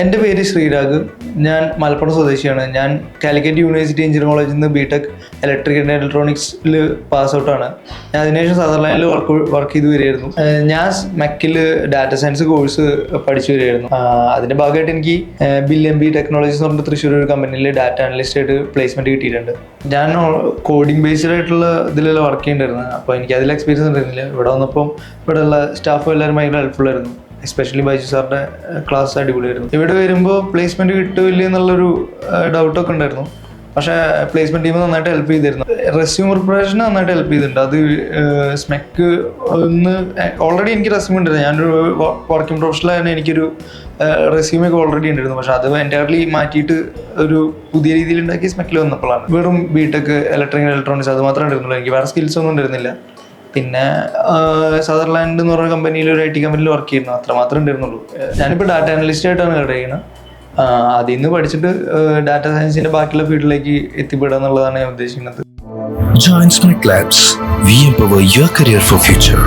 എന്റെ പേര് ശ്രീരാഗ്. ഞാൻ മലപ്പുറം സ്വദേശിയാണ്. ഞാൻ കാലിക്കറ്റ് യൂണിവേഴ്സിറ്റി എഞ്ചിനീയറിംഗ് കോളേജിൽ നിന്ന് ബിടെക് ഇലക്ട്രിക് ആൻഡ് ഇലക്ട്രോണിക്സിൽ പാസ് ഔട്ടാണ് ഞാൻ അതിനുശേഷം സദർലാൻഡിൽ വർക്ക് വർക്ക് ചെയ്ത് വരികയായിരുന്നു. ഞാൻ മെക്കിൽ ഡാറ്റ സയൻസ് കോഴ്സ് പഠിച്ചു വരികയായിരുന്നു. അതിന്റെ ഭാഗമായിട്ട് എനിക്ക് ബിൽ എം ബി ടെക്നോളജീസ് എന്ന് പറഞ്ഞ തൃശ്ശൂർ ഒരു കമ്പനിയിൽ ഡാറ്റ അനലിസ്റ്റ് ആയിട്ട് പ്ലേസ്മെന്റ് കിട്ടിയിട്ടുണ്ട്. ഞാൻ കോഡിംഗ് ബേസ്ഡ് ആയിട്ടുള്ള ഇതിലെല്ലാം വർക്ക് ചെയ്യേണ്ടിയിരുന്നത് അപ്പോൾ എനിക്ക് അതിൽ എക്സ്പീരിയൻസ് ഉണ്ടായിരുന്നില്ല. ഇവിടെ വന്നപ്പം ഇവിടെയുള്ള സ്റ്റാഫ് എല്ലാവരും ഭയങ്കര ആയിരുന്നു. എസ്പെഷ്യലി ബൈജു സാറിന്റെ ക്ലാസ് അടിപൊളിയായിരുന്നു. ഇവിടെ വരുമ്പോൾ പ്ലേസ്മെന്റ് കിട്ടില്ല എന്നുള്ളൊരു ഡൗട്ടൊക്കെ ഉണ്ടായിരുന്നു. പക്ഷേ പ്ലേസ്മെന്റ് ടീം നന്നായിട്ട് ഹെൽപ്പ് ചെയ്തിരുന്നു. റെസ്യൂം പ്രിപ്പറേഷൻ നന്നായിട്ട് ഹെൽപ്പ് ചെയ്തിട്ടുണ്ട്. അത് സ്മെക്ക് ഒന്ന് ഓൾറെഡി എനിക്ക് റെസ്യൂം ഉണ്ടായിരുന്നു. ഞാനൊരു വർക്കിംഗ് പ്രൊഫഷണലായിരുന്നു എനിക്കൊരു റെസ്യൂമൊക്കെ ഓൾറെഡി ഉണ്ടായിരുന്നു. പക്ഷെ അത് എന്റയർലി മാറ്റിയിട്ട് ഒരു പുതിയ രീതിയിൽ ഉണ്ടാക്കി സ്മെക്കിൽ വന്നപ്പോഴാണ്. വെറും ബിടെക് ഇലക്ട്രിക്കൽ ഇലക്ട്രോണിക്സ് അത് മാത്രമേ ഉണ്ടായിരുന്നുള്ളൂ. എനിക്ക് വേറെ സ്കിൽസ് ഒന്നും ഉണ്ടായിരുന്നില്ല. പിന്നെ സദർലാൻഡ് എന്ന് പറഞ്ഞ കമ്പനിയിൽ ഒരു ഐ ടി കമ്പനിയിൽ വർക്ക് ചെയ്യുന്നു അത്ര മാത്രമേ ഉണ്ടായിരുന്നുള്ളൂ ഞാനിപ്പോൾ ഡാറ്റ അനലിസ്റ്റ് ആയിട്ടാണ് ഇവിടെ ചെയ്യുന്നത് അതിൽ നിന്ന് പഠിച്ചിട്ട് ഡാറ്റ സയൻസിന്റെ ബാക്കിയുള്ള ഫീൽഡിലേക്ക് എത്തിപ്പെടുക എന്നുള്ളതാണ് ഞാൻ ഉദ്ദേശിക്കുന്നത് Join Smart Labs. We empower your career for future.